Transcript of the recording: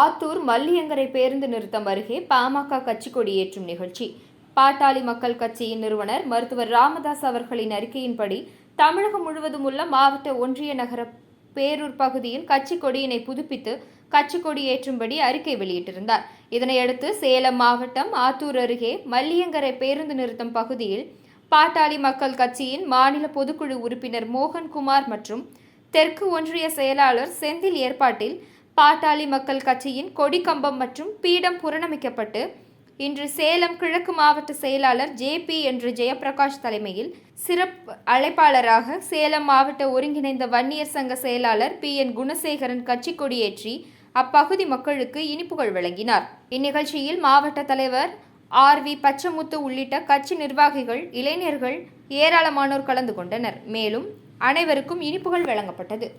ஆத்தூர் மல்லியங்கரை பேருந்து நிறுத்தம் அருகே பாமக கட்சி கொடியேற்றும் நிகழ்ச்சி. பாட்டாளி மக்கள் கட்சியின் நிறுவனர் மருத்துவர் ராமதாஸ் அவர்களின் அறிக்கையின்படி தமிழகம் முழுவதும் உள்ள மாவட்ட ஒன்றிய நகர பேரூர் பகுதியில் கட்சி கொடியினை புதுப்பித்து கட்சி கொடி ஏற்றும்படி அறிக்கை வெளியிட்டிருந்தார். இதனையடுத்து சேலம் மாவட்டம் ஆத்தூர் அருகே மல்லியங்கரை பேருந்து நிறுத்தம் பகுதியில் பாட்டாளி மக்கள் கட்சியின் மாநில பொதுக்குழு உறுப்பினர் மோகன்குமார் மற்றும் தெற்கு ஒன்றிய செயலாளர் செந்தில் ஏற்பாட்டில் பாட்டாளி மக்கள் கட்சியின் கொடிக்கம்பம் மற்றும் பீடம் புறணமிக்கப்பட்டு இன்று சேலம் கிழக்கு மாவட்ட செயலாளர் ஜே பி என்று ஜெயபிரகாஷ் தலைமையில் சிறப்பு அழைப்பாளராக சேலம் மாவட்ட ஒருங்கிணைந்த வன்னியர் சங்க செயலாளர் பி என் குணசேகரன் கட்சி கொடியேற்றி அப்பகுதி மக்களுக்கு இனிப்புகள் வழங்கினார். இந்நிகழ்ச்சியில் மாவட்ட தலைவர் ஆர் வி பச்சமுத்து உள்ளிட்ட கட்சி நிர்வாகிகள் இளைஞர்கள் ஏராளமானோர் கலந்து கொண்டனர். மேலும் அனைவருக்கும் இனிப்புகள் வழங்கப்பட்டது.